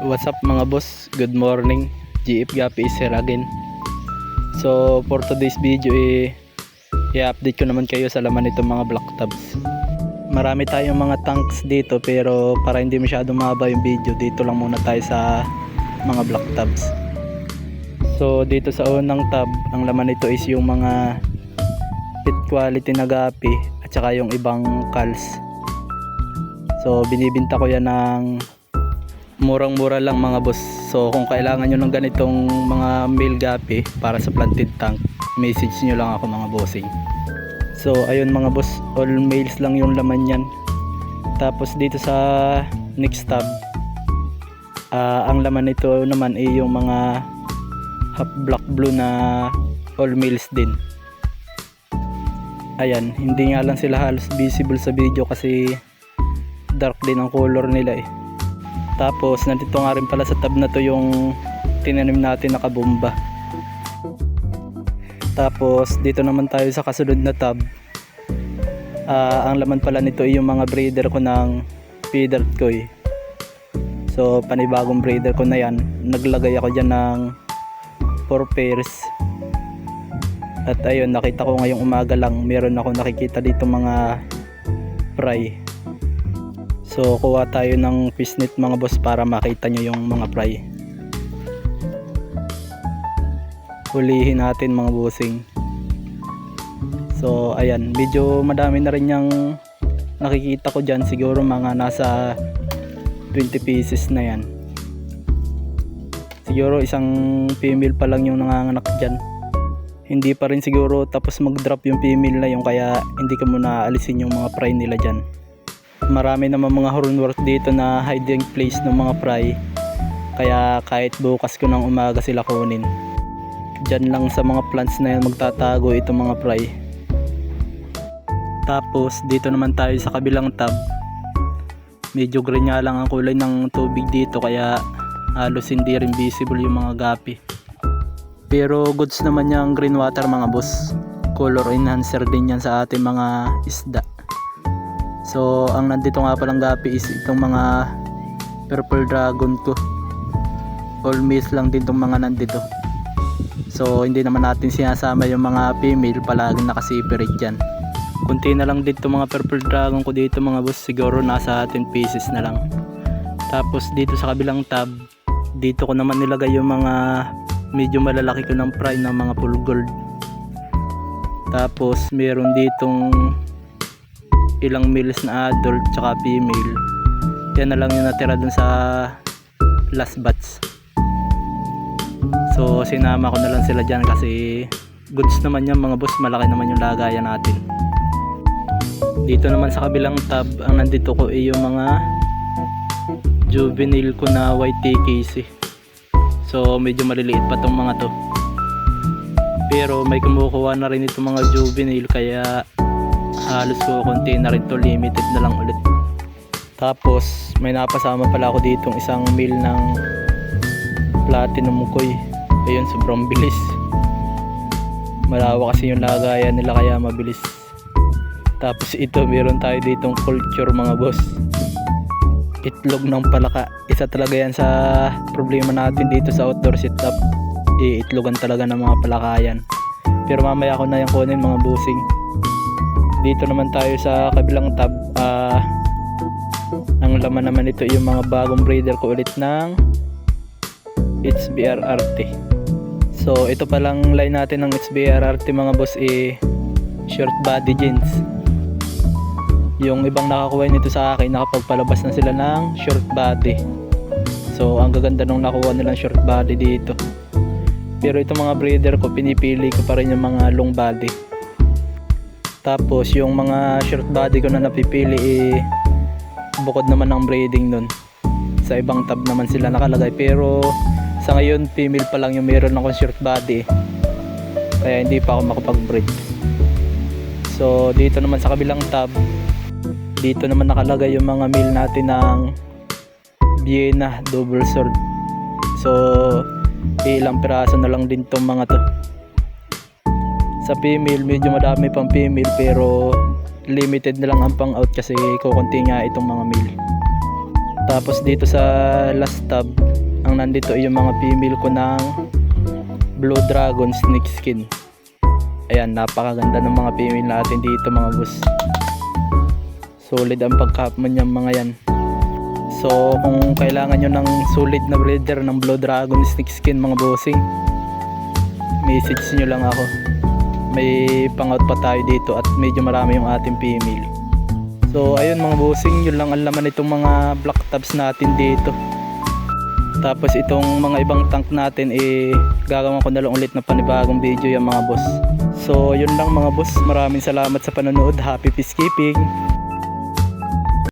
What's up mga boss? Good morning. GF Gapi is here again. So for today's video eh, i-update ko naman kayo sa laman nitong mga black tabs. Marami tayong mga tanks dito pero para hindi masyadong mahaba yung video dito lang muna tayo sa mga black tabs. So dito sa unang tab, ang laman nito is yung mga pit quality na gapi at saka yung ibang calls. So binibinta ko yan ng murang-mura lang mga boss. So kung kailangan nyo ng ganitong mga male gapi para sa planted tank, message nyo lang ako mga bossing. So ayun mga boss, all males lang yung laman yan. Tapos dito sa next tab, ah, ang laman nito naman ay yung mga half black blue na all males din. Ayan, hindi nga lang sila halos visible sa video kasi dark din ang color nila eh. Tapos nandito nga rin pala sa tab na to yung tinanim natin na kabumba. Tapos dito naman tayo sa kasunod na tab. Ah, ang laman pala nito ay yung mga breeder ko ng feeder koi. So panibagong breeder ko na yan. Naglagay ako dyan ng 4 pairs. At ayun nakita ko ngayong umaga lang meron ako nakikita dito mga fry. So kuha tayo ng fishnet mga boss para makita nyo yung mga fry. Hulihin natin mga bossing. So ayan, medyo madami na rin yung nakikita ko dyan. Siguro mga nasa 20 pieces na yan. Siguro isang female pa lang yung nanganganak dyan. Hindi pa rin siguro tapos mag-drop yung female na yung kaya hindi ko muna alisin yung mga fry nila dyan marami naman mga hornwork dito na hiding place ng mga fry. Kaya kahit bukas ko ng umaga sila kunin. Dyan lang sa mga plants na yan magtatago itong mga fry. Tapos dito naman tayo sa kabilang tab medyo green nga lang ang kulay ng tubig dito kaya halos hindi rin visible yung mga gapi. Pero goods naman yung green water mga boss. Color enhancer din yan sa ating mga isda So, ang nandito nga palang gapi is itong mga purple dragon ko. All males lang din itong mga nandito. So, hindi naman natin sinasama yung mga female palaging nakaseparate dyan. Kunti na lang dito mga purple dragon ko dito mga boss. Siguro nasa 10 pieces na lang. Tapos dito sa kabilang tab, dito ko naman nilagay yung mga medyo malalaki ko ng fry ng mga full gold. Tapos meron ditong ilang males na adult tsaka female yan na lang yung natira dun sa last batch. So sinama ko na lang sila dyan kasi goods naman yan mga boss. Malaki naman yung lagayan natin. Dito naman sa kabilang tab ang nandito ko ay yung mga juvenile ko na white TKC so medyo maliliit pa tong mga to. Pero may kumukuha na rin itong mga juvenile kaya halos ko konti na rin to limited na lang ulit. Tapos may napasama pala ako dito isang meal ng platinum koi ayun sobrang bilis. Malawa kasi yung lagayan nila kaya mabilis. Tapos ito meron tayo ditong culture mga boss. Itlog ng palaka. Isa talaga yan sa problema natin dito sa outdoor setup. Iitlogan talaga ng mga palakayan. Pero mamaya ako na yung kunin mga busing dito naman tayo sa kabilang tab ah ang laman naman ito yung mga bagong breeder ko ulit ng HBRRT so ito palang line natin ng HBRRT mga boss eh short body jeans. Yung ibang nakakuha nito sa akin nakapagpalabas na sila ng short body. So ang gaganda nung nakuha nilang short body dito. Pero itong mga breeder ko pinipili ko pa rin yung mga long body tapos yung mga short body ko na napipili eh, bukod naman ng breeding nun. Sa ibang tab naman sila nakalagay pero sa ngayon female pa lang yung meron akong short body. Kaya hindi pa ako makapag-breed. So dito naman sa kabilang tab dito naman nakalagay yung mga male natin ng Vienna double sword. So ilang piraso na lang din tong mga to sa female medyo madami pang female pero limited na lang ang pang out kasi kukunti nga itong mga male Tapos dito sa last tab, ang nandito yung mga female ko ng Blue Dragon Snake Skin. Ayan, napakaganda ng mga female natin dito mga boss. Solid ang pagkapman yung mga yan. So, kung kailangan nyo ng solid na breeder ng Blue Dragon Snake Skin mga bossing, message nyo lang ako. May pangout pa tayo dito at medyo marami yung ating female. So, ayun mga bossing, yun lang ang laman itong mga black tabs natin dito. Tapos itong mga ibang tank natin eh gagawin ko na lang ulit na panibagong video yung mga boss. So yun lang mga boss. Maraming salamat sa panonood. Happy peacekeeping.